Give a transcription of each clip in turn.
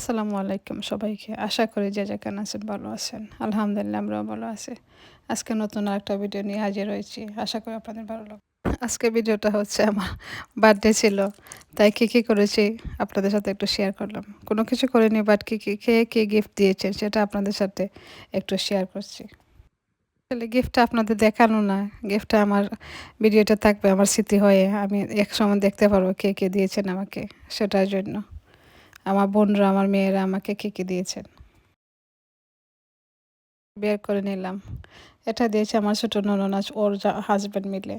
আসসালামু আলাইকুম সবাইকে। আশা করি যে যেখানে আছেন, ভালো আছেন। আলহামদুলিল্লাহ আমরাও ভালো আছি। আজকে নতুন আরেকটা ভিডিও নিয়ে হাজির হয়েছি। আশা করি আপনাদের ভালো লাগবে। আজকে ভিডিওটা হচ্ছে আমার বার্থডে ছিল। তাই কী কী করেছি আপনাদের সাথে একটু শেয়ার করলাম। কোনো কিছু করিনি বাট কী কী খেয়ে কী গিফট দিয়েছেন সেটা আপনাদের সাথে একটু শেয়ার করছি। আসলে গিফটটা আপনাদের দেখানো না। গিফটটা আমার ভিডিওটা থাকবে আমার স্মৃতি হয়ে আমি এক সময় দেখতে পারব কে কে দিয়েছেন আমাকে সেটার জন্য। আমার বোনরা, আমার মেয়েরা আমাকে কী কী দিয়েছেন। বের করে নিলাম। এটা দিয়েছে আমার ছোটো নননাচ ওর হাজব্যান্ড মিলে।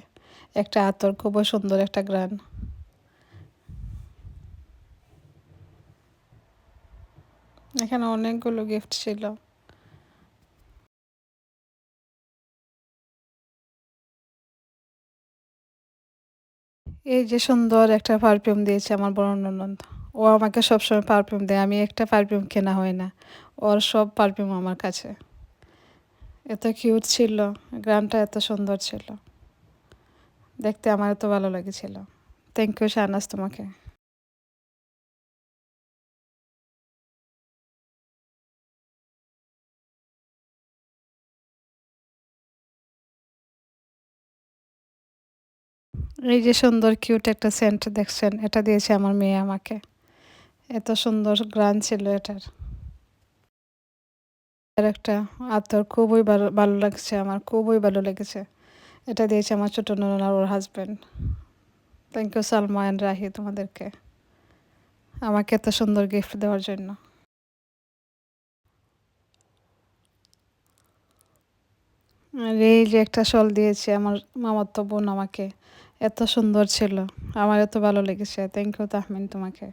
একটা আতর, খুবই সুন্দর একটা গ্রান। এখানে অনেকগুলো গিফট ছিল। এই যে সুন্দর একটা পারফিউম দিয়েছে আমার বড় ননদ। ও আমাকে সবসময় পারফিউম দেয়। আমি একটা পারফিউম কেনা হয় না। ওর সব পারফিউম আমার কাছে। এত কিউট ছিল। গ্রামটা এত সুন্দর ছিল। দেখতে আমার এত ভালো লেগেছিল। থ্যাংক ইউ শাহনাজ, তোমাকে। এই যে সুন্দর কিউট একটা সেন্ট দেখছেন, এটা দিয়েছে আমার মেয়ে আমাকে। এত সুন্দর গ্রান ছিল এটার। একটা আতর খুবই ভালো ভালো লাগছে আমার, খুবই ভালো লেগেছে। এটা দিয়েছে আমার ছোটো নন আর ওর husband thank you Salma and Rahi তোমাদেরকে আমাকে এত সুন্দর গিফট দেওয়ার জন্য। আর এই যে একটা শল দিয়েছে আমার মামাতো বোন আমাকে, এত সুন্দর ছিল। আমার এত ভালো লেগেছে। থ্যাংক ইউ তাহমিন তোমাকে।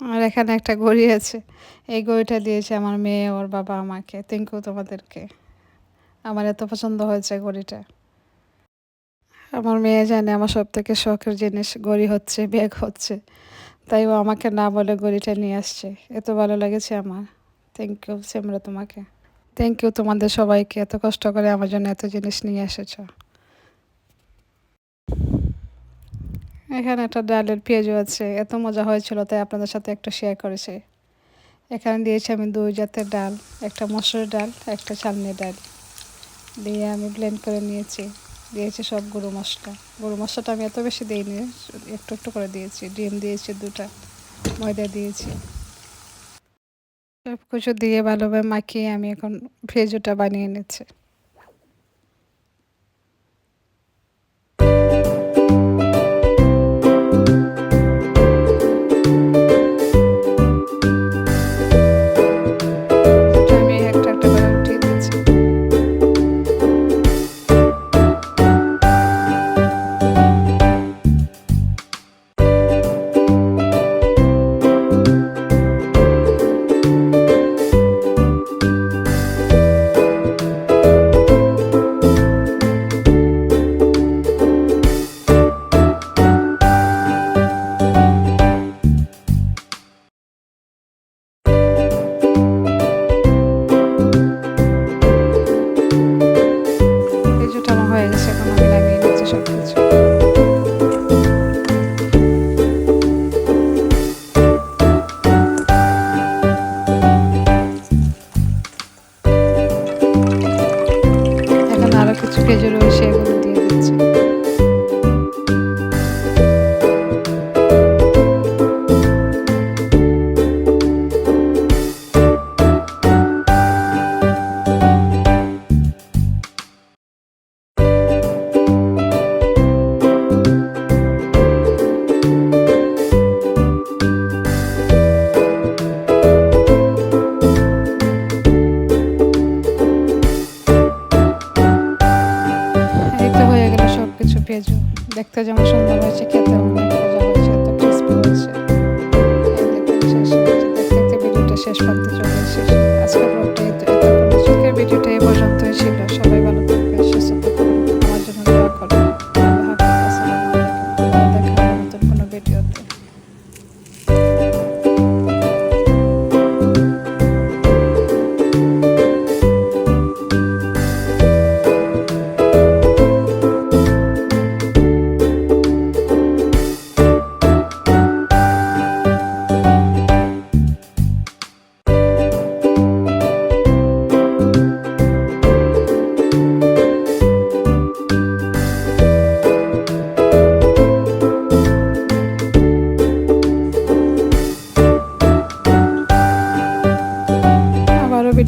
আর এখানে একটা ঘড়ি আছে। এই ঘড়িটা দিয়েছে আমার মেয়ে, ওর বাবা, আমাকে। থ্যাংক ইউ তোমাদেরকে। আমার এত পছন্দ হয়েছে ঘড়িটা। আমার মেয়ে জানে আমার সব থেকে শখের জিনিস ঘড়ি হচ্ছে ব্যাগ হচ্ছে। তাই ও আমাকে না বলে ঘড়িটা নিয়ে আসছে। এত ভালো লেগেছে আমার। থ্যাংক ইউ সেমরা তোমাকে। থ্যাংক ইউ তোমাদের সবাইকে। এত কষ্ট করে আমার জন্য এত জিনিস নিয়ে এসেছ। এখানে একটা ডালের পেঁয়াজও আছে, এত মজা হয়েছিল, তাই আপনাদের সাথে একটা শেয়ার করেছে। এখানে দিয়েছি আমি দুই জাতের ডাল, একটা মসুর ডাল, একটা চালনি ডাল। দিয়ে আমি ব্লেন্ড করে নিয়েছি, দিয়েছি সব গরু মশলা। গরু মশলাটা আমি এত বেশি দিইনি, একটু একটু করে দিয়েছি, ডিম দিয়েছি দুটা, ময়দা দিয়েছি। সব কিছু দিয়ে ভালোভাবে মাখিয়ে আমি এখন ভেজোটা বানিয়ে নিচ্ছি। দেখতে যেমন সুন্দর হয়েছে খেতে মজা হয়েছে, এত ক্রিসপি হয়েছে। দেখতে দেখতে ভিডিওটা শেষ করতে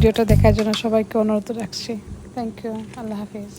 ভিডিওটা দেখার জন্য সবাইকে অনুরোধ রাখছি। থ্যাংক ইউ আল্লাহ হাফিজ।